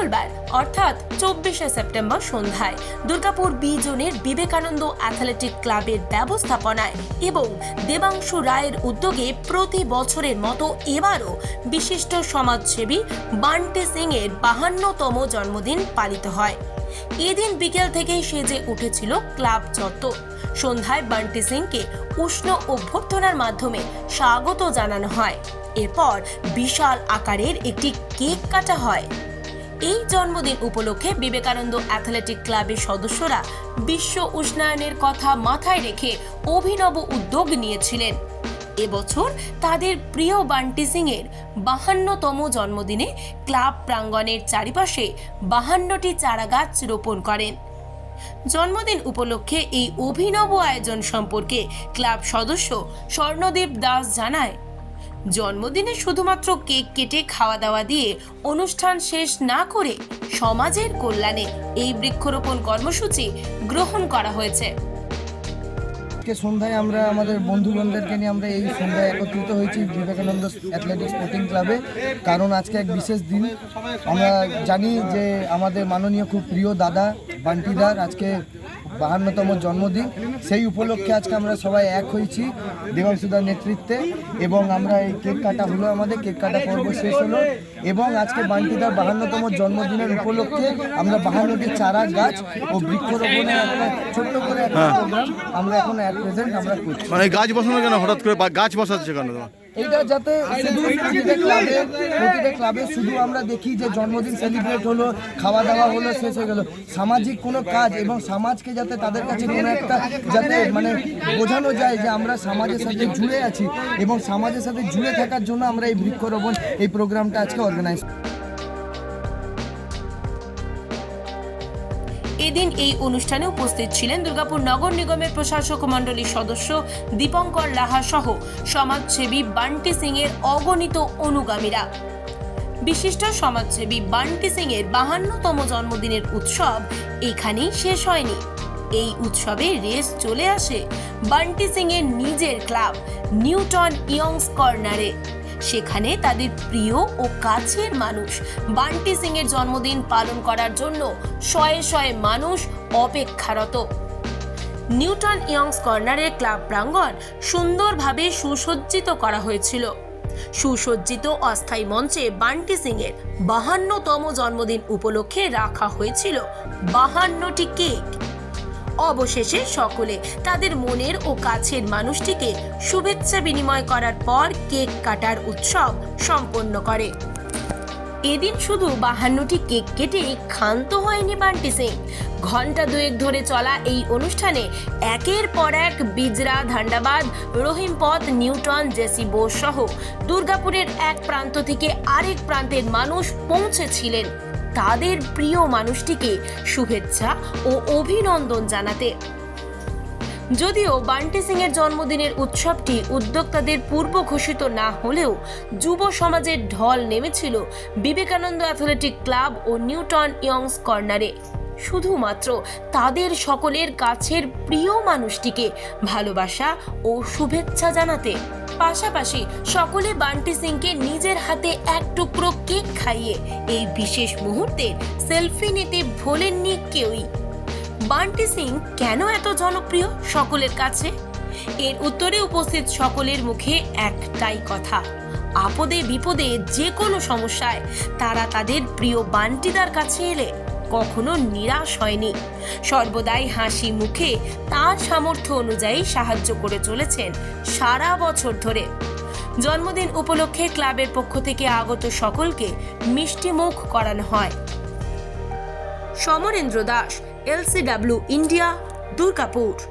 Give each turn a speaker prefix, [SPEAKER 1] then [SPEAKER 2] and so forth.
[SPEAKER 1] মঙ্গলবার, অর্থাৎ চব্বিশে সেপ্টেম্বর সন্ধ্যায়, দুর্গাপুর বি জোনের বিবেকানন্দ অ্যাথলেটিক ক্লাবের ব্যবস্থাপনায় এবং দেবাংশু রায়ের উদ্যোগে প্রতি বছরের মতো এবারও বিশিষ্ট সমাজসেবী বান্টি সিং এর বাহান্নতম জন্মদিন পালিত হয়। এদিন বিকেল থেকেই সেজে উঠেছিল ক্লাব চত্বর সন্ধ্যায় বান্টি সিংকে উষ্ণ অভ্যর্থনার মাধ্যমে স্বাগত জানানো হয়। এরপর বিশাল আকারের একটি কেক কাটা হয়। এই জন্মদিন উপলক্ষে বিবেকানন্দ অ্যাথলেটিক ক্লাবের সদস্যরা বিশ্ব উষ্ণায়নের কথা মাথায় রেখে অভিনব উদ্যোগ নিয়েছিলেন। এবছর তাদের প্রিয় বান্টি সিং এর বাহান্নতম জন্মদিনে ক্লাব প্রাঙ্গণের চারিপাশে বাহান্নটি চারাগাছ রোপণ করেন। জন্মদিন উপলক্ষে এই অভিনব আয়োজন সম্পর্কে ক্লাব সদস্য স্বর্ণদেব দাস জানায় জন্মদিনে শুধুমাত্র কেক কেটে খাওয়া দাওয়া দিয়ে অনুষ্ঠান শেষ না করে সমাজের কল্যাণে এই বৃক্ষরোপণ কর্মসূচি গ্রহণ করা হয়েছে।
[SPEAKER 2] আজকে সন্ধ্যায় আমরা আমাদের বন্ধুগণদেরকে নিয়ে আমরা এই সন্ধ্যায় একত্রিত হয়েছি বিবেকানন্দ অ্যাথলেটিক স্পোর্টিং ক্লাবে। কারণ আজকে এক বিশেষ দিন। আমরা জানি যে আমাদের মাননীয় খুব প্রিয় দাদা বান্টিদার আজকে বাহান্নতম জন্মদিন। সেই উপলক্ষে আজকে আমরা সবাই এক হয়েছি দেবাংশুদার নেতৃত্বে এবং আমরা এই কেক কাটা হলো আমাদের কেক কাটা পর্ব শেষ হলো এবং আজকে বান্টিদার বাহান্নতম জন্মদিনের উপলক্ষে আমরা বাহান্নটি চারা গাছ ও বৃক্ষরোপণের একটা ছোট্ট করে একটা প্রোগ্রাম আমরা এখন অ্যাট প্রেজেন্ট আমরা করছি।
[SPEAKER 3] মানে গাছ বসানো কেন হঠাৎ করে গাছ বসাচ্ছে কেন তোমার?
[SPEAKER 2] এইটা যাতে শুধু প্রতিটা ক্লাবে প্রতিটা ক্লাবে শুধু আমরা দেখি যে জন্মদিন সেলিব্রেট হলো, খাওয়া দাওয়া হলো, শেষ হয়ে গেলো। সামাজিক কোনো কাজ এবং সমাজকে যাতে তাদের কাছে কোনো একটা যাতে মানে বোঝানো যায় যে আমরা সমাজের সাথে জুড়ে আছি এবং সমাজের সাথে জুড়ে থাকার জন্য আমরা এই বৃক্ষরোপণ, এই প্রোগ্রামটা আজকে অর্গানাইজ
[SPEAKER 1] এদিন এই অনুষ্ঠানে উপস্থিত ছিলেন দুর্গাপুর নগর নিগমের প্রশাসক মণ্ডলীর সদস্য দীপঙ্কর লাহা সহ সমাজসেবী বান্টি সিং এর অগণিত অনুগামীরা। বিশিষ্ট সমাজসেবী বান্টি সিং এর বাহান্নতম জন্মদিনের উৎসব এখানেই শেষ হয়নি। এই উৎসবে রেস চলে আসে বান্টি সিং এর নিজের ক্লাব, নিউটন ইয়ংস কর্নারে। সেখানে তাদের প্রিয় ও কাছের মানুষ। বান্টি সিং এর জন্মদিন পালন করার জন্য শয়ে শয়ে মানুষ অপেক্ষারত। নিউটন ইয়ংস কর্নারের ক্লাব প্রাঙ্গণ সুন্দরভাবে সুসজ্জিত করা হয়েছিল। সুসজ্জিত অস্থায়ী মঞ্চে বান্টি সিং এর বাহান্নতম জন্মদিন উপলক্ষে রাখা হয়েছিল বাহান্নটি কেক। অবশেষে সকলে তাদের মনের ও কাছের মানুষটিকে শুভেচ্ছা বিনিময় করার পর কেক কাটার উৎসব সম্পন্ন করে। এদিন শুধু বাহান্নটি কেক কেটে ক্ষান্ত হয়নি বান্টি সিং। ঘণ্টা দুয়েক ধরে চলা এই অনুষ্ঠানে একের পর এক Bijra, Dhandabad, Rahimpath, Newton, J C Bose সহ দুর্গাপুরের এক প্রান্ত থেকে আরেক প্রান্তের মানুষ পৌঁছেছিলেন। তাদের প্রিয় মানুষটিকে শুভেচ্ছা ও অভিনন্দন জানাতে। যদিও বান্টি সিং এর জন্মদিনের উৎসবটি উদ্যোক্তাদের পূর্ব ঘোষিত না হলেও যুব সমাজের ঢল নেমেছিল বিবেকানন্দ অ্যাথলেটিক ক্লাব ও নিউটন ইয়ংস কর্নারে। শুধুমাত্র তাদের সকলের কাছের প্রিয় মানুষটিকে ভালোবাসা ও শুভেচ্ছা জানাতে। পাশাপাশি সকলে বান্টি সিংকে নিজের হাতে এক টুকরো কেক খাইয়ে এই বিশেষ মুহূর্তে সেলফি নিতে ভোলেননি কেউই। বান্টি সিং কেন এত জনপ্রিয় সকলের কাছে? এর উত্তরে উপস্থিত সকলের মুখে একটাই কথা, আপদে বিপদে যে কোনো সমস্যায় তারা তাদের প্রিয় বান্টিদার কাছে এলে কখনো নিরাশ হয়নি। সর্বদাই হাসি মুখে তার সামর্থ্য অনুযায়ী সাহায্য করে চলেছেন সারা বছর ধরে। জন্মদিন উপলক্ষে ক্লাবের পক্ষ থেকে আগত সকলকে মিষ্টি মুখ করানো হয়। Samarendra Das, LCW, India, Durgapur.